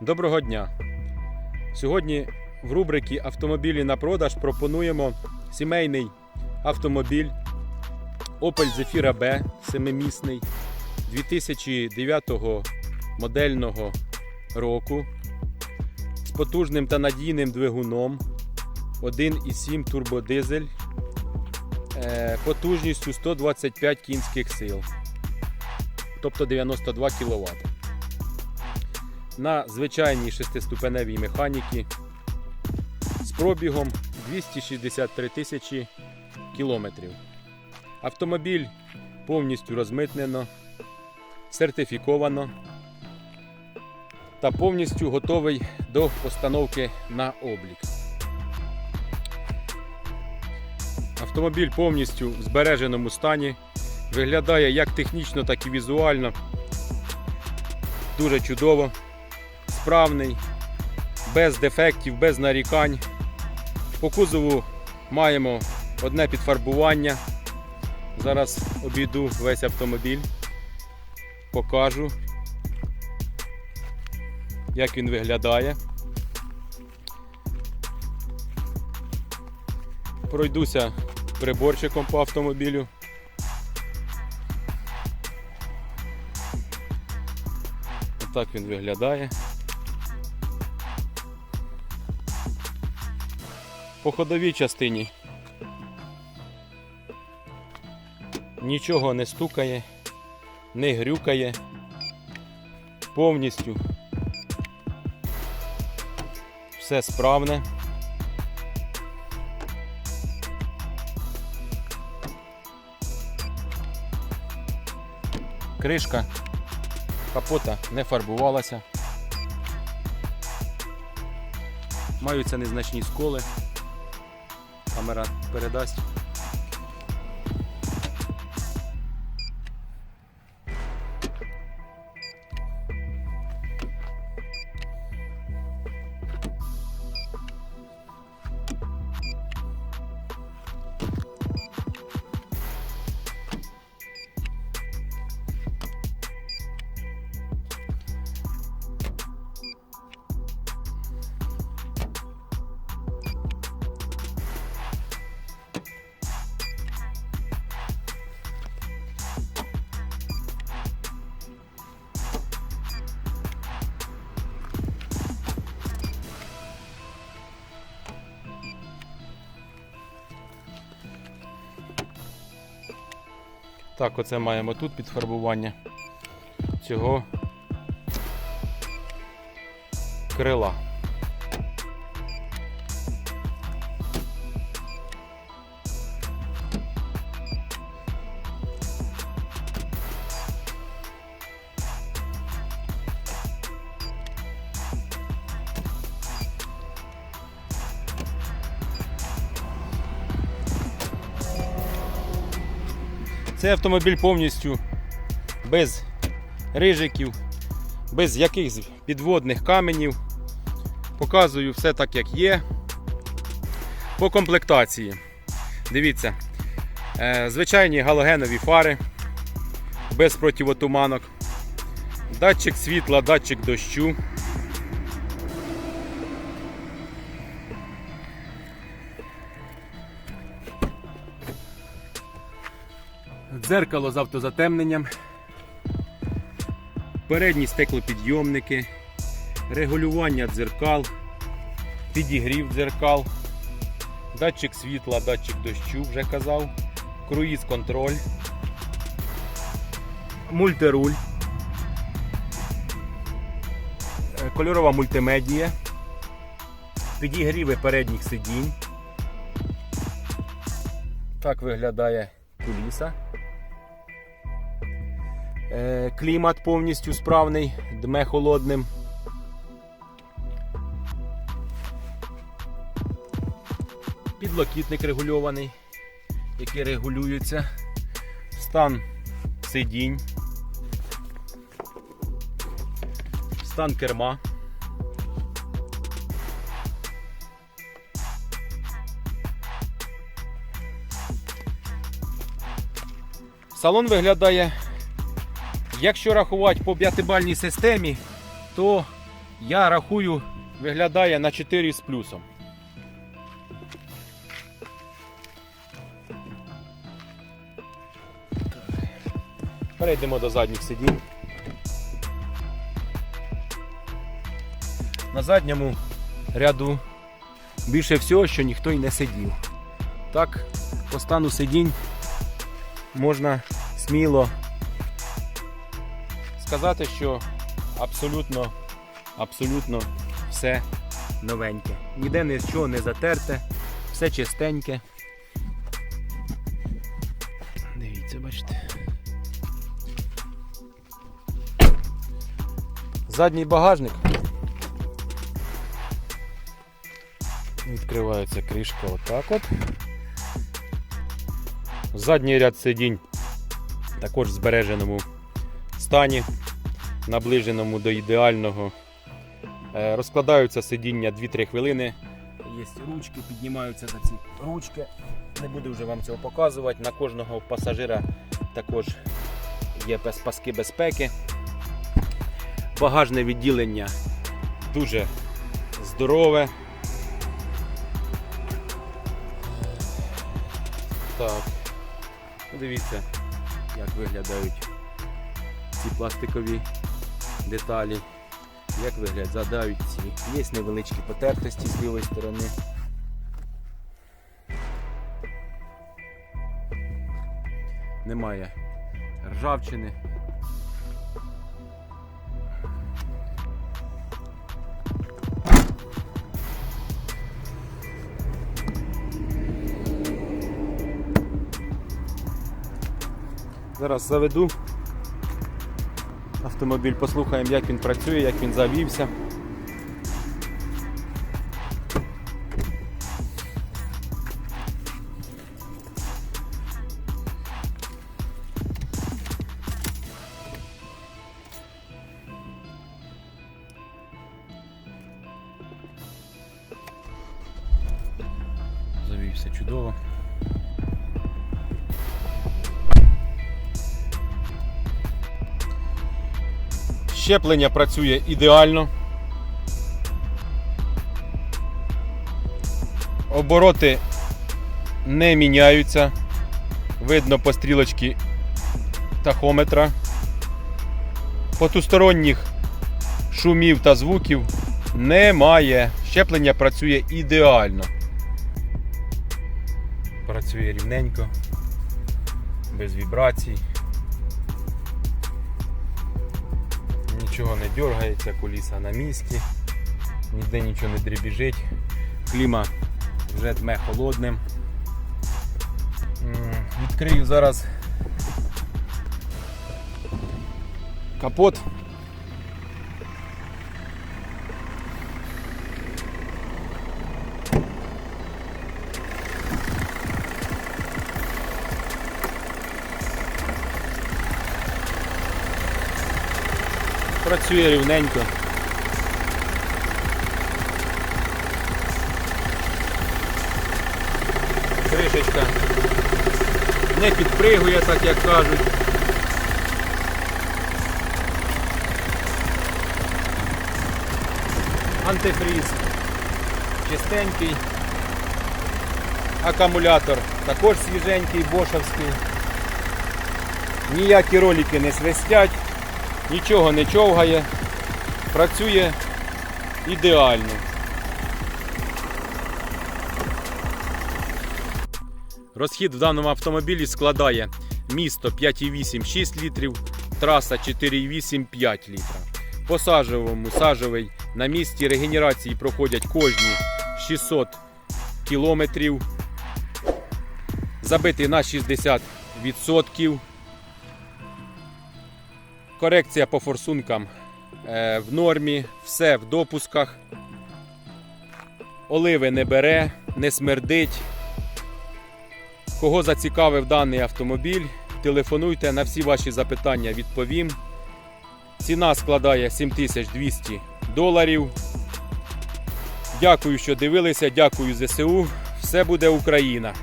Доброго дня! Сьогодні в рубриці Автомобілі на продаж пропонуємо сімейний автомобіль Opel Zafira B 7-місний 2009 модельного року з потужним та надійним двигуном 1,7 турбодизель е, потужністю 125 кінських сил, тобто 92 кВт на звичайній шестиступеневій механіки з пробігом 263 тисячі кілометрів. Автомобіль повністю розмитнено, сертифіковано та повністю готовий до постановки на облік. Автомобіль повністю в збереженому стані, виглядає як технічно, так і візуально. Дуже чудово справний, без дефектів, без нарікань. По кузову маємо одне підфарбування. Зараз обійду весь автомобіль, покажу, як він виглядає. Пройдуся приборчиком по автомобілю. Так він виглядає. По ходовій частині нічого не стукає, не грюкає, повністю все справне. Кришка капота не фарбувалася. Маються незначні сколи. Камера передасть. Так, оце маємо тут підфарбування цього крила. Цей автомобіль повністю без рижиків, без якихось підводних каменів. Показую все так, як є. По комплектації. Дивіться, е, звичайні галогенові фари без противотуманок, датчик світла, датчик дощу. Дзеркало з автозатемненням, передні стеклопідйомники, регулювання дзеркал, підігрів дзеркал, датчик світла, датчик дощу, вже казав, круїз контроль, мультируль, е, кольорова мультимедія, підігріви передніх сидінь. Так виглядає куліса. Е, Клімат повністю справний, дме холодним. Підлокітник регульований, який регулюється. Стан сидінь. Стан керма. Салон виглядає Якщо рахувати по п'ятибальній системі, то я рахую, виглядає на 4 з плюсом. Перейдемо до задніх сидінь. На задньому ряду більше всього, що ніхто й не сидів. Так, по стану сидінь можна сміло сказати, що абсолютно, абсолютно все новеньке. Ніде нічого не затерте, все чистеньке. Дивіться, бачите. Задній багажник. Відкривається кришка отак от. Задній ряд сидінь також збереженому стані, наближеному до ідеального. Е, Розкладаються сидіння 2-3 хвилини. Є ручки, піднімаються за ці ручки. Не буду вже вам цього показувати. На кожного пасажира також є пас- паски безпеки. Багажне відділення дуже здорове. Так, дивіться, як виглядають ці пластикові деталі. Як виглядають ці. Є невеличкі потертості з лівої сторони. Немає ржавчини. Зараз заведу автомобіль, послухаємо, як він працює, як він завівся. Завівся чудово. Щеплення працює ідеально. Обороти не міняються. Видно по стрілочці тахометра. Потусторонніх шумів та звуків немає. Щеплення працює ідеально. Працює рівненько, без вібрацій. Нічого не дергається, куліса на місці, ніде нічого не дрібіжить. Кліма вже дме холодним. Відкрию зараз капот. Працює рівненько. Кришечка не підпригує, так як кажуть. Антифріз чистенький. Акумулятор також свіженький, бошовський. Ніякі ролики не свистять нічого не човгає, працює ідеально. Розхід в даному автомобілі складає місто 5,8 6 літрів, траса 4,8 5 літра. По сажевому сажевий на місці регенерації проходять кожні 600 кілометрів. Забитий на 60%. Корекція по форсункам е, в нормі, все в допусках. Оливи не бере, не смердить. Кого зацікавив даний автомобіль, телефонуйте на всі ваші запитання відповім. Ціна складає 7200 доларів. Дякую, що дивилися. Дякую ЗСУ. Все буде Україна!